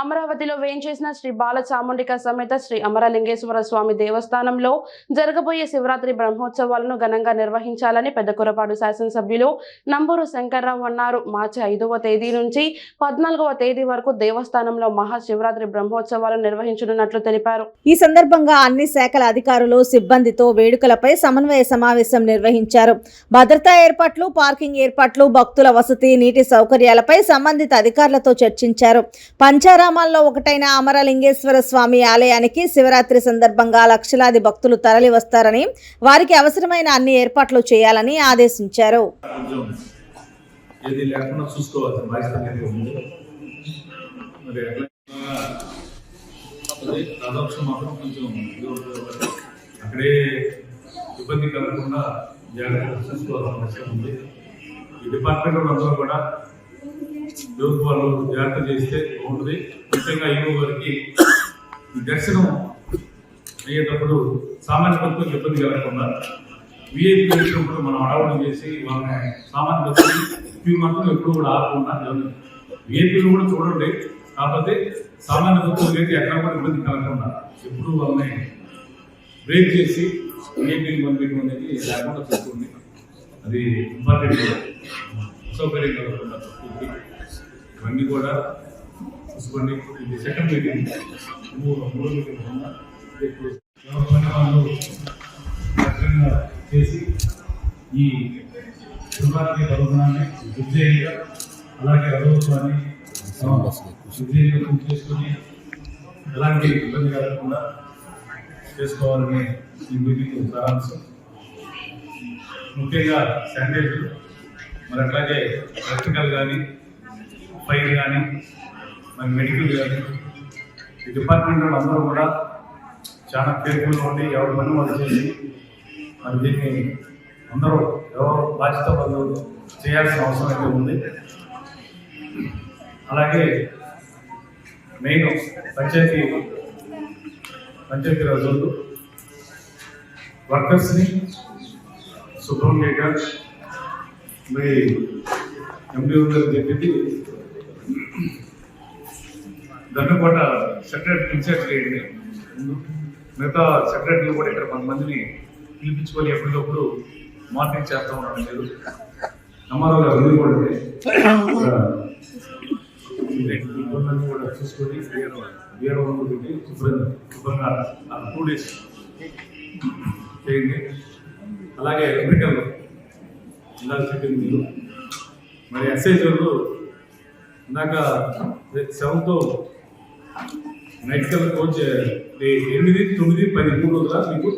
అమరావతిలో వేయించేసిన శ్రీ బాలచాముండిక సమేత శ్రీ అమరలింగేశ్వర స్వామి దేవస్థానంలో జరగబోయే శివరాత్రి బ్రహ్మోత్సవాలను ఘనంగా నిర్వహించాలని పెద్దకురపాడు శాసనసభ్యులు నంబూరు శంకర్రావు అన్నారు. మార్చి ఐదవ తేదీ నుంచి పద్నాలుగవ తేదీ వరకు దేవస్థానంలో మహాశివరాత్రి బ్రహ్మోత్సవాలు నిర్వహించనున్నట్లు తెలిపారు. ఈ సందర్భంగా అన్ని శాఖల అధికారులు సిబ్బందితో వేడుకలపై సమన్వయ సమావేశం నిర్వహించారు. భద్రతా ఏర్పాట్లు పార్కింగ్ ఏర్పాట్లు భక్తుల వసతి నీటి సౌకర్యాలపై సంబంధిత అధికారులతో చర్చించారు. పంచారామాల్లో ఒకటైన అమరలింగేశ్వర స్వామి ఆలయానికి శివరాత్రి సందర్భంగా లక్షలాది భక్తులు తరలి వస్తారని వారికి అవసరమైన అన్ని ఏర్పాట్లు చేయాలని ఆదేశించారు. అక్కడే ఇబ్బంది కలగకుండా చూసుకోవాల్సిన అవసరం ఉంది. ఈ డిపార్ట్మెంట్ వాళ్ళందరూ కూడా ఎవరికి వాళ్ళు జాగ్రత్త చేస్తే బాగుంటుంది. ముఖ్యంగా యువ వారికి దర్శనం అయ్యేటప్పుడు సామాన్య భక్తులకు ఇబ్బంది కలగకుండా విఐపీ వచ్చినప్పుడు మనం అడవడం చేసి వాళ్ళని సామాన్య భక్తులు క్యూ మాత్రం ఎప్పుడు కూడా ఆపకుండా విఐపీలు కూడా చూడండి. కాకపోతే సామాన్య భక్తులు అయితే ఎక్కడ కూడా ఇబ్బంది కలగకుండా ఎప్పుడు వాళ్ళని బ్రేక్ చేసి విఐపీని పంపించడం అనేది లేకుండా చూసుకోండి. అది ఇంపార్టెంట్ సౌకర్యం కలగకుండా భక్తులకి. ఇవన్నీ కూడా చూసుకోండి ఇది సెకండ్ మీటింగ్ మూడు మూడు మీటింగ్ వాళ్ళు చేసి ఈ శుభాన్ని పర్వదనాన్ని విజయంగా అలాగే రథోత్సవాన్ని విజయంగా పూర్తి చేసుకొని ఎలాంటి ఇబ్బంది కలగకుండా చేసుకోవాలని ఈ మీటింగ్ సారాంశం. ముఖ్యంగా శానిటైజర్ మరి అట్లాగే ఎలక్ట్రికల్ కానీ ఫైర్ కానీ మరి మెడికల్ కానీ ఈ డిపార్ట్మెంట్ అందరూ కూడా చాలా కేర్ఫుల్గా ఉండి ఎవరి పని వాళ్ళు చేసి మరి దీన్ని అందరూ ఎవరు బాధ్యత వాళ్ళు చేయాల్సిన అవసరం అయితే ఉంది. అలాగే మెయిన్ పంచాయతీ పంచాయతీ రోజులు వర్కర్స్ని శుభ్రం చేయడం మరి ఎంపీ గారు చెప్పింది దండకోట సెక్రటరీ ఇన్ఛార్జ్ చేయండి. మిగతా సెక్రటరీలు కూడా ఇక్కడ కొంతమందిని పిలిపించుకొని ఎప్పటికప్పుడు మార్నింగ్ చేస్తూ ఉన్నాను మీరు అమ్మారావు గారు మీరు కూడా కూడా చూసుకొని వేరే వాళ్ళు శుభ్రంగా శుభ్రంగా టూ డేస్ చేయండి అలాగే ఎలక్ట్రికల్ ఇలా చెప్పింది మీరు. మరి ఎస్ఐ వాళ్ళు ఇందాక సెవెన్తో నైట్ కోచ్ ఎనిమిది తొమ్మిది పది మూడు రోజుల మీకు